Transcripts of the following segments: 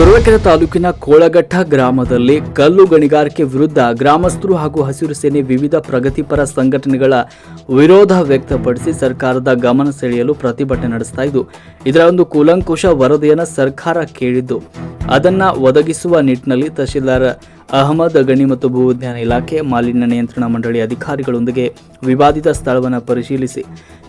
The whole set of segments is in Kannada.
ತುರುವೇಕೆರೆ ತಾಲೂಕಿನ ಕೋಳಘಟ್ಟ ಗ್ರಾಮದಲ್ಲಿ ಕಲ್ಲು ಗಣಿಗಾರಿಕೆ ವಿರುದ್ಧ ಗ್ರಾಮಸ್ಥರು ಹಾಗೂ ಹಸಿರು ಸೇನೆ ವಿವಿಧ ಪ್ರಗತಿಪರ ಸಂಘಟನೆಗಳ ವಿರೋಧ ವ್ಯಕ್ತಪಡಿಸಿ ಸರ್ಕಾರದ ಗಮನ ಸೆಳೆಯಲು ಪ್ರತಿಭಟನೆ ನಡೆಸ್ತಾ ಇದ್ದು, ಇದರ ಒಂದು ಕೂಲಂಕುಷ ವರದಿಯನ್ನು ಸರ್ಕಾರ ಕೇಳಿದ್ದು. ಅದನ್ನ ಒದಗಿಸುವ ನಿಟ್ಟಿನಲ್ಲಿ ತಹಶೀಲ್ದಾರ್ ಅಹಮದ್, ಗಣಿ ಮತ್ತು ಭೂವಿಜ್ಞಾನ ಇಲಾಖೆ, ಮಾಲಿನ್ಯ ನಿಯಂತ್ರಣ ಮಂಡಳಿ ಅಧಿಕಾರಿಗಳೊಂದಿಗೆ ವಿವಾದಿತ ಸ್ಥಳವನ್ನು ಪರಿಶೀಲಿಸಿ.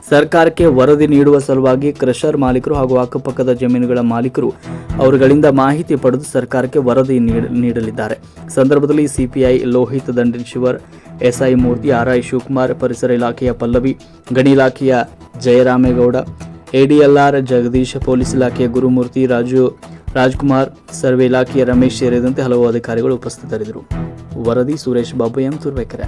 ಸರ್ಕಾರಕ್ಕೆ ವರದಿ ನೀಡುವ ಸಲುವಾಗಿ ಕ್ರಷರ್ ಮಾಲೀಕರು ಹಾಗೂ ಅಕ್ಕಪಕ್ಕದ ಜಮೀನುಗಳ ಮಾಲೀಕರು ಅವರುಗಳಿಂದ ಮಾಹಿತಿ ಪಡೆದು ಸರ್ಕಾರಕ್ಕೆ ವರದಿ ನೀಡ- ನೀಡಲಿದ್ದಾರೆ. ಸಂದರ್ಭದಲ್ಲಿ CPI Lohith Dandeshwar SI Murthy, RI Shivakumar, ಪರಿಸರ ಇಲಾಖೆಯ ಪಲ್ಲವಿ, ಗಣಿ ಇಲಾಖೆಯ ಜಯರಾಮೇಗೌಡ, ಎಡಿಎಲ್ಆರ್ ಜಗದೀಶ್, ಪೊಲೀಸ್ ಇಲಾಖೆಯ ಗುರುಮೂರ್ತಿ ರಾಜು ರಾಜ್ಕುಮಾರ್ ಸರ್ವೆ ಇಲಾಖೆಯ ರಮೇಶ್ ಸೇರಿದಂತೆ ಹಲವು ಅಧಿಕಾರಿಗಳು ಉಪಸ್ಥಿತರಿದ್ದರು. ವರದಿ ಸುರೇಶ್ ಬಾಬು ಎಂ. ತುರ್ಬೇಕರೆ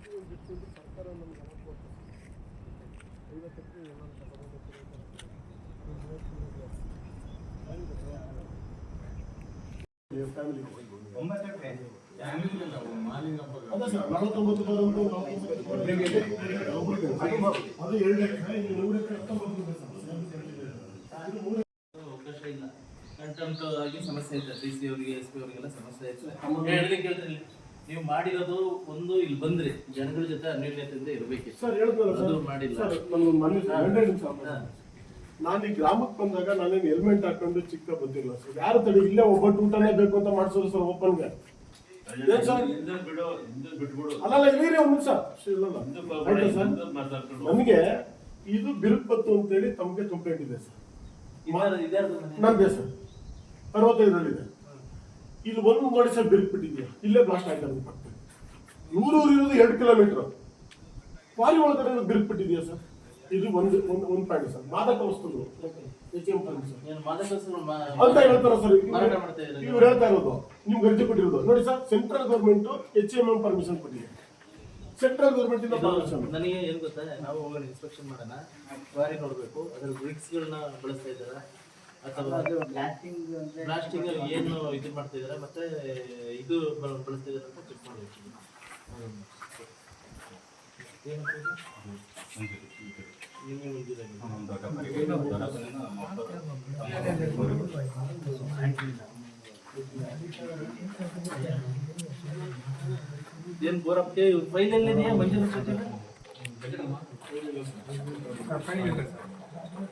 ಇದೆ. ಇದು ಅವಕಾಶ ಇಲ್ಲ ಸಮಸ್ಯೆ ಐತೆ ಡಿ ಸಿ ಅವರಿಗೆ ಎಸ್ ಪಿ ಅವರಿಗೆಲ್ಲ ಸಮಸ್ಯೆ ಐತೆ ಹೇಳಿ ಕೇಳ್ತೀನಿ. ನೀವು ಮಾಡಿರೋದು ಒಂದು ಇಲ್ಲಿ ಬಂದ್ರಿ ಜನಗಳ ಜೊತೆ ಅನ್ಯೋನ್ಯತೆಯಿಂದ ಇರಬೇಕು ಸರ್ ಹೇಳಿದ್ನಲ್ಲ ಅದು ಸರ್ ಮಾಡಿಲ್ಲ. ಸರ್ ನನ್ನ ಮನೆ ಗಂಡ ನಾನು ಈ ಗ್ರಾಮಕ್ಕೆ ಬಂದಾಗ ನಾನೇನು ಹೆಲ್ಮೆಟ್ ಹಾಕೊಂಡು ಚಿಕ್ಕ ಬಂದಿಲ್ಲ ಸರ್. ಯಾರು ತಡಿ ಇಲ್ಲೇ ಒಬ್ಬಟ್ಟು ಊಟನೇ ಬೇಕು ಅಂತ ಮಾಡಿಸೋದು ಸರ್ ಓಪನ್ಗೆ ಏನ್ ಸರ್? ಅಲ್ಲಲ್ಲ ಇರೀರಿ ಒಂದು ನಿಮಿಷ. ಇಲ್ಲಲ್ಲ ಆಯ್ತಾ ಸರ್? ನನಗೆ ಇದು ಬಿರುಪತ್ತು ಅಂತೇಳಿ ತಮಗೆ ಕಂಪ್ಲೇಂಟ್ ಇದೆ ಸರ್. ಇದ್ಯಾರ್ದು ಮನೆ? ನಂದೇ ಸರ್. ಅರವತ್ತೈದರಲ್ಲಿದೆ. ಇಲ್ಲಿ ಒಂದು ನೋಡಿ ಸರ್ ಬಿರುಕು ಬಿಟ್ಟಿದ್ಯಾ? ಇಲ್ಲೇ ಬ್ಲಾಸ್ಟ್ ಆಗಿದೆ ಅಂತ ನೂರೂರು ಇರೋದು ಎರಡು ಕಿಲೋಮೀಟರ್ ಪಾರಿ ಒಳಗಡೆ ಬಿರುಕು ಬಿಟ್ಟಿದ್ಯಾ ಸರ್? ಇದು ಒಂದು ಒಂದು ಒಂದು ಪಾಯಿಂಟ್ ಸರ್. ಮಾದಕ ವಸ್ತುಗಳು. ಅಂತ ಹೇಳ್ತಾರ ಸರ್? ಇವ್ರು ಹೇಳ್ತಾ ಇರೋದು. ನಿಮ್ಗೆ ಅರ್ಜಿ ಕೊಟ್ಟಿರೋದು. ನೋಡಿ sir central government H M M permission ಕೊಟ್ಟಿದೆ. ಸೆಂಟ್ರಲ್ ಗೌರ್ಮೆಂಟ್ ಇಂದ ಪರ್ಮಿಷನ್ ನನಗೆ ಏನು ಗೊತ್ತಾ? ನಾವು ಹೋಗೋಣ ಇನ್ಸ್ಪೆಕ್ಷನ್ ಮಾಡೋಣ. ಕ್ವಾರಿ ನೋಡಬೇಕು. ಅದ್ರ ಬ್ರಿಕ್ಸ್ಗಳನ್ನ ಬಳಸ್ತಾ ಇದ್ದಾರ? ಅಥವಾ ಏನು ಇದು ಮಾಡ್ತಾ ಇದಾರೆ ಮತ್ತೆ ಇದು ಬ- ಬಳಸ್ತಾ ಇದಾರೆ ಅಂತ ಚೆಕ್ ಮಾಡ್ಬೇಕು ಮುಂದಿನ ಏನ್ ಬೋರಪ್ಪ ಫೈಲ್ ಮಂಜೂರು ಜೊತೆ?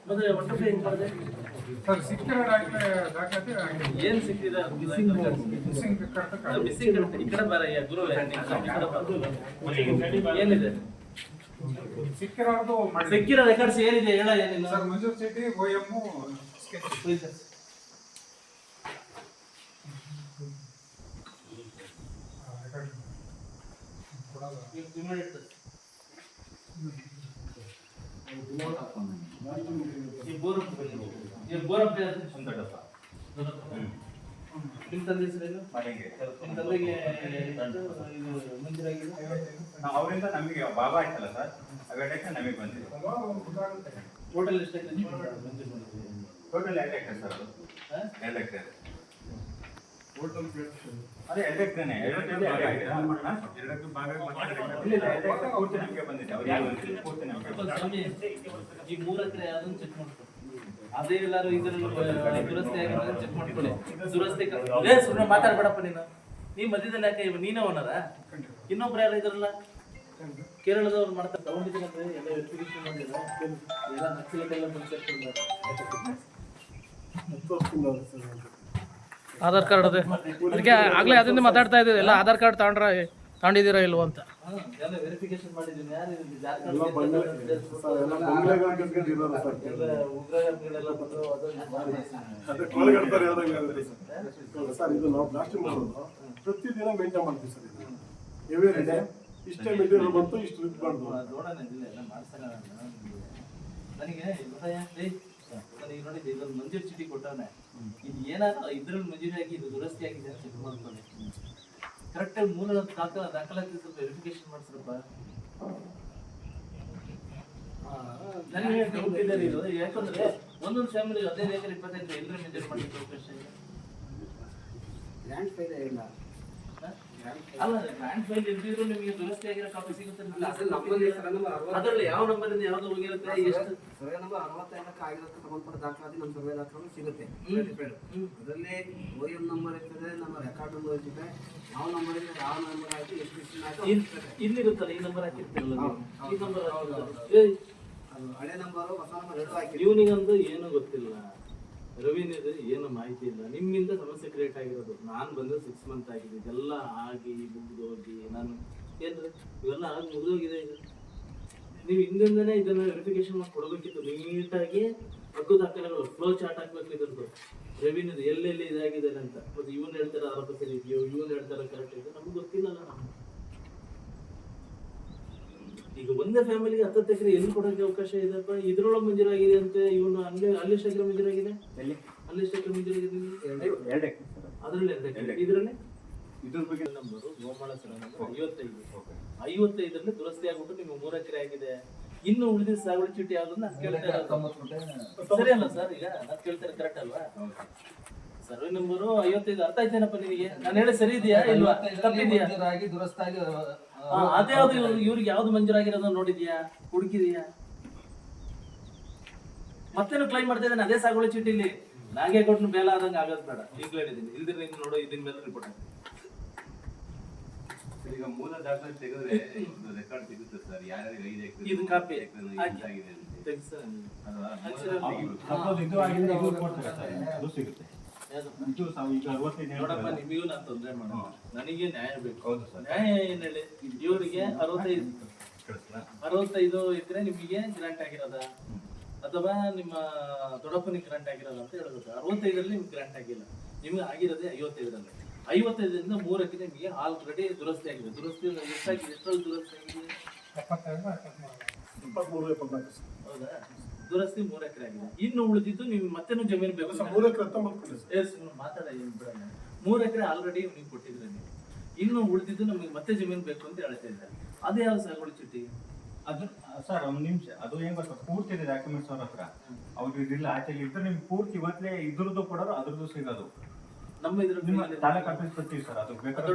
ಮತ್ತೆ ಒಟ್ಟು ಹೆಂಗ್ ಮಾಡಿದೆ ಸರ್ ಸಿಕ್ಕಿರೋ ದಾಖಲೆ ದಾಖಲಾತಿ. ಏನ್ ಸಿಕ್ಕಿದೆ ಮಿಸ್ಸಿಂಗ್. ಮಿಸ್ಸಿಂಗ್ ಈ ಕಡೆ ಬರಯ್ಯ ಗುರು ಈ ಕಡೆ ಬಾ. ಏನಿದೆ ಸಿಕ್ಕಿರೋದು ಸಿಕ್ಕಿರೋ ರೆಕಾರ್ಡ್ಸ್ ಏನಿದೆ ಹೇಳ ಏನಿಲ್ಲ ಸರ್ ಮಂಜೂರ್ ಚೀಟಿ ಓ ಎಂ ಈ ಬೋರಪ್ಪ ಈ ಬೋರಪ್ಪ ಯಾರು? ನಿಮ್ಮ ತಂದೆ ಹೆಸರೇನು ನಿಮ್ಮ ತಂದೆಗೆ ಇದು ಮಂಜೂರಾಗಿದೆ ಅವರಿಂದ ನಮಗೆ ಬಾಬಾ ಆಯ್ತಲ್ಲ ಸರ್. ಅವೆರಡಕ್ಕೆ ನಮಗೆ ಬಂದಿದೆ. ಟೋಟಲ್ ಎಷ್ಟಾಗಿದೆ ಮಂಜೂರು ಮಾಡಿದ್ದೀವಿ ಟೋಟಲ್ ಎರಡು ಎಕರೆ ಸರ್ ಅದು. ಹಾ? ಎರಡು ಎಕರೆ ಅದೇ ಎರಡು ಎಕರೆನೇ ಎರಡು ಭಾಗ? ಇಲ್ಲ ಇಲ್ಲ ಎರಡು ಎಕರೆ ಪೂರ್ತಿ ನಮಗೆ ಬಂದಿದೆ. ಅವ್ರಿಗೆ ಪೂರ್ತಿ ನಮಗೆ ಈ ಮೂರ್ ಎಕರೆ ಚೆಕ್ ಮಾಡ್ಕೊ ಅದೇ ಎಲ್ಲರೂ ಇದ್ರಲ್ಲಿ ದುರಸ್ತಿ ಆಗಿದ್ರೆ ಚೆಕ್ ಮಾಡ್ಕೊಳ್ಳಿ. ದುರಸ್ತಿ ಏ ಸುಮ್ಮನೆ ಮಾತಾಡ್ಬೇಡಪ್ಪ ನೀನು. ನೀ ಮಧ್ಯದಲ್ಲಿ ಯಾಕೆ ಇವ ನೀನೇ ಓನರ ಇನ್ನೊಬ್ರು ಯಾರು ಇದ್ರಲ್ಲ? ಕೇರಳದವ್ರು ಮಾಡ್ತಾರೆ. ತಗೊಂಡಿದ್ದೀನಂದ್ರೆ ಎಲ್ಲ ವೆರಿಫಿಕೇಶನ್ ಮಾಡಿಲ್ಲ ಎಲ್ಲ. ನಕ್ಸಲಕ್ಕೆಲ್ಲ ಅದು. ಆಧಾರ್ ಕಾರ್ಡ್ ಅದೇ. ಅದಕ್ಕೆ ಆಗ್ಲೇ ಅದರಿಂದ ಮಾತಾಡ್ತಾ ಇದ್ದೀವಿ. ಎಲ್ಲ ಆಧಾರ್ ಕಾರ್ಡ್ ತಗೊಂಡ್ರ ತಗೊಂಡಿದ್ದೀರಾ ಇಲ್ವ ಅಂತ ಸರ್ ಇದು ಪ್ರತಿದಿನ ಮೇಂಟೈನ್ ಮಾಡ್ತೀವಿ ಸರ್ ಇದು ನನಗೆ ನನಗೆ ಮಂಜೂರು ಚೀಟಿ ಕೊಟ್ಟವನೆ ಇದು ಏನಾದ್ರು ಇದ್ರಲ್ಲಿ ಮಂಜೂರಿ ಆಗಿ ಇದು ದುರಸ್ತಿ ಆಗಿದೆ ಅಂತ ಮಾಡ್ಕೊಳ್ಳಿ ಕರೆಕ್ಟಾಗಿ ಮೂಲ ದಾಖಲ ದಾಖಲಾತಿ ಸ್ವಲ್ಪ ವೆರಿಫಿಕೇಶನ್ ಮಾಡ್ಸ್ರಪ್ಪ. ನನಗೆ ಗೊತ್ತಿದ್ದಾರೆ ಇದು. ಯಾಕಂದ್ರೆ ಒಂದೊಂದು ಫ್ಯಾಮಿಲಿ ಹದಿನೈದು ಎಕರೆ ಇಪ್ಪತ್ತೈದು ಎಲ್ಲರೂ ಮೇಂಟೈನ್ ಮಾಡ್ಲಿಕ್ಕೆ ಅವಕಾಶ ಫೈದೆ ಇಲ್ಲ? ಅಲ್ಲ ಲ್ಯಾಂಡ್ ಫೈಲ್ ಇಲ್ದಿದ್ರು ನಿಮಗೆ ದುರಸ್ತಿ ಆಗಿರೋ ಕಾಪಿ ನಮ್ಮಲ್ಲಿ ನಂಬರ್ ಅರವತ್ತು ಅದರಲ್ಲಿ ಯಾವ ನಂಬರಿಂದ ಯಾವ್ದು ಹೋಗಿರುತ್ತೆ ಎಷ್ಟು? ಸರ್ವೆ ನಂಬರ್ ಅರವತ್ತೈದಕ್ಕೆ ಆಗಿರೋದಕ್ಕೆ ಸಂಬಂಧಪಟ್ಟ ದಾಖಲಾತಿ ನಮ್ಮ ಸರ್ವೆ ದಾಖಲಾತಿ ಸಿಗುತ್ತೆ. ಅದರಲ್ಲಿ ಓ ಎಂ ನಂಬರ್ ಇರ್ತದೆ ನಮ್ಮ ರೆಕಾರ್ಡ್ ನಂಬರ್ ಇರ್ತದೆ ಯಾವ ನಂಬರ್ ಇದೆ ಯಾವ ನಂಬರ್ ಆಯ್ತು ಎಷ್ಟು ಇಲ್ಲಿರುತ್ತಲ್ಲ ಈ ನಂಬರ್ ಹಾಕಿರ್ತಿರಲ್ಲ. ಈ ನಂಬರ್ ಅದು ಹಳೆ ನಂಬರು ಹೊಸ ನಂಬರ್ ಎರಡು ಹಾಕಿ ಇವನಿಗಂದು ಏನು ಗೊತ್ತಿಲ್ಲ. ರವಿನಿದು ಏನು ಮಾಹಿತಿ ಇಲ್ಲ. ನಿಮ್ಮಿಂದ ಸಮಸ್ಯೆ ಕ್ರಿಯೇಟ್ ಆಗಿರೋದು. ನಾನು ಬಂದು ಸಿಕ್ಸ್ ಮಂತ್ ಆಗಿದೆ. ಇದೆಲ್ಲ ಆಗಿ ಮುಗಿದೋಗಿ ನಾನು ಏನ್ರಿ? ಇವೆಲ್ಲ ಆಗಿ ಮುಗಿದೋಗಿದೆ ಈಗ. ನೀವು ಹಿಂದಿಂದನೇ ಇದನ್ನ ವೆರಿಫಿಕೇಶನ್ ಮಾಡಿ ಕೊಡಬೇಕಿತ್ತು. ನೀಟಾಗಿ ಹಕ್ಕು ದಾಖಲೆಗಳು ಫ್ಲೋ ಚಾರ್ಟ್ ಹಾಕ್ಬೇಕು ಇದ್ರದ್ದು ರೆವಿನ್ಯೂದು ಎಲ್ಲೆಲ್ಲಿ ಇದಾಗಿದೆ ಅಂತ. ಮತ್ತೆ ಇವನ್ ಹೇಳ್ತಾರೆ ಆರೋಪ ಸರಿ ಇದೆಯೋ, ಇವನ್ ಹೇಳ್ತಾರೆ ಕರೆಕ್ಟ್ ಇದೆ ನಮ್ಗೆ ಗೊತ್ತಿಲ್ಲಲ್ಲ ನಮ್ಗೆ. ಈಗ ಒಂದೇ ಫ್ಯಾಮಿಲಿಗೆ ಹತ್ತತ್ತು ಎಕರೆ ಎಲ್ಲಿ ಕೊಡೋಕೆ ಅವಕಾಶ ಇದೆಪ್ಪ ಇದ್ರೊಳಗೆ ಮಂಜೂರಾಗಿದೆ ಅಂತ ಇವನು ಅಲ್ಲಿ ಅಲ್ಲಿ ಎಕರೆ ಮಂಜೂರಾಗಿದೆ? ಅಲ್ಲಿ ಎಕರೆ ಮಂಜೂರಾಗಿದೆ ಅದರಲ್ಲಿ ಎರಡು ಎಕರೆ. ಸರ್ ಅದ್ರಲ್ಲಿ ಎರಡು ಎಕರೆ. ಇದರಲ್ಲಿ? ಇದ್ರ ಬಗ್ಗೆ ನಂಬರು ಗೋಮಾಳ ಸರ ನಂಬರ್ ಐವತ್ತೈದು. ಐವತ್ತೈದರಲ್ಲಿ ದುರಸ್ತಿ ಆಗ್ಬಿಟ್ಟು ನಿಮ್ಗೆ ಮೂರು ಎಕರೆ ಆಗಿದೆ. ಇನ್ನು ಉಳಿದ ಸಾಗುವಳಿ ಚೀಟಿ ಯಾವ್ದು ಕೇಳ್ತಾರೆ ಕೇಳ್ತಾ ಸರಿ ಅಲ್ಲ ಸರ್ ಈಗ ನಾನು ಕೇಳ್ತಾರೆ ಕರೆಕ್ಟ್ ಅಲ್ವಾ? ಸರ್ವೆ ನಂಬರು ಐವತ್ತೈದು. ಅರ್ಥ ಆಯ್ತೇನಪ್ಪ ನಿಮಗೆ? ನಾನು ಹೇಳಿ ಸರಿ ಇದೆಯಾ ಇಲ್ವಾ? ತಪ್ಪಿದೆಯಾ? ದುರಸ್ತಾಗಿ ಆ, ಅದ್ಯಾವ್ದು ಇವ್ರು- ಇವ್ರಿಗೆ ಯಾವ್ದು ಮಂಜೂರಾಗಿರೋದು ನೋಡಿದ್ಯಾ? ಹುಡುಕಿದ್ಯಾ? ಮತ್ತೇನು ಕ್ಲೈಮ್ ಮಾಡ್ತಾ ಇದ್ದಾನೆ? ಅದೇ ಸಾಗುವಳಿ ಚೀಟಿಲಿ ನಾಗೇ ಕೊಟ್ಟು ಬೇಲ ಆದಂಗೆ ಆಗೋದು ಬೇಡ. ಈಗಲೇ ಹೇಳಿದ್ದೀನಿ ಇಲ್ದಿರ ನೀನು ನೋಡೋ ಇದನ್ ಮೇಲೆ ರಿಪೋರ್ಟ್ ಈಗ ಮೂಲ ದಾಖಲೆ ತೆಗೆದ್ರೆ ರೆಕಾರ್ಡ್ ಸಿಗುತ್ತೆ ಸರ್. ಯಾರ್ಯಾರಿಗೆ ಐದು ಎಕರೆ ಇದು ಕಾಪಿ ಆಗಿದೆ ಅಂತ. ತೆಗ್ಸು. ಅಲ್ವಾ? Actually, Suppose ಇದು ಆಗಿದೆ, ಸರ್, ಅದು ಸಿಗುತ್ತೆ. ನೋಡಪ್ಪ ನಿಮಗೂ ನಾನು ತೊಂದರೆ ಮಾಡಲ್ಲ ನನಗೆ ನ್ಯಾಯ ಬೇಕು. ನ್ಯಾಯ ಏನ್ ಹೇಳಿ? ಇವರಿಗೆ ಅರವತ್ತೈದು? ಅರವತ್ತೈದು ಇದ್ರೆ ನಿಮಗೆ ಗ್ರಾಂಟ್ ಆಗಿರೋದ? ಅಥವಾ ನಿಮ್ಮ ದೊಡ್ಡಪ್ಪನಿಗೆ ಗ್ರಾಂಟ್ ಆಗಿರೋದ ಅಂತ ಹೇಳಬೇಕು. ಅರವತ್ತೈದರಲ್ಲಿ ನಿಮ್ಗೆ ಗ್ರಾಂಟ್ ಆಗಿಲ್ಲ. ನಿಮ್ಗೆ ಆಗಿರೋದೇ ಐವತ್ತೈದರಲ್ಲಿ. ಐವತ್ತೈದರಿಂದ ಮೂರಕ್ಕೆ ನಿಮಗೆ ಆಲ್ರೆಡಿ ದುರಸ್ತಿ ಆಗಿದೆ. ದುರಸ್ತಿ ಎಷ್ಟಾಗಿದೆ? ಎಷ್ಟರಲ್ಲಿ ದುರಸ್ತಿ ಆಗಿದೆ? ಹೌದಾ? ದುರಸ್ತಿ ಮೂರು ಎಕರೆ ಆಗಿದೆ. ಇನ್ನು ಉಳಿದಿದ್ದು ನೀವು ಮತ್ತೇನು ಜಮೀನು ಬೇಕು ಮೂರ್ ಎಕರೆ ಮಾತಾಡ ಏನು ಬಿಡಲ್ಲ ಮೂರು ಎಕರೆ ಆಲ್ರೆಡಿ ನೀವು ಕೊಟ್ಟಿದ್ರೆ ನೀವು. ಇನ್ನು ಉಳಿದಿದ್ದು ನಮಗೆ ಮತ್ತೆ ಜಮೀನು ಬೇಕು ಅಂತ ಹೇಳ್ತಾ ಇದ್ದಾರೆ. ಅದೇ ಯಾವ ಸಾಗುವಳಿ ಚೀಟಿ ಅದು ಸರ್ ಒಂದು ನಿಮಿಷ. ಅದು ಏನ್ ಗೊತ್ತಾ? ಪೂರ್ತಿ ಇದೆ ಡಾಕ್ಯುಮೆಂಟ್ಸ್ ಅವ್ರ ಹತ್ರ. ಅವ್ರು ಇದಿಲ್ಲ. ಆಚೆ ಇದ್ರೆ ನಿಮ್ಗೆ ಪೂರ್ತಿ ಇವತ್ತೇ ಇದ್ರದ್ದು ಕೊಡೋರು ಅದ್ರದ್ದು ಸಿಗೋದು. ನಮ್ಮ ಇದ್ರ ನಿಮ್ಮ ತಾಲೂಕು ಆಫೀಸ್ ಕೊಡ್ತೀವಿ ಸರ್. ಅದು ಬೇಕಾದ್ರೆ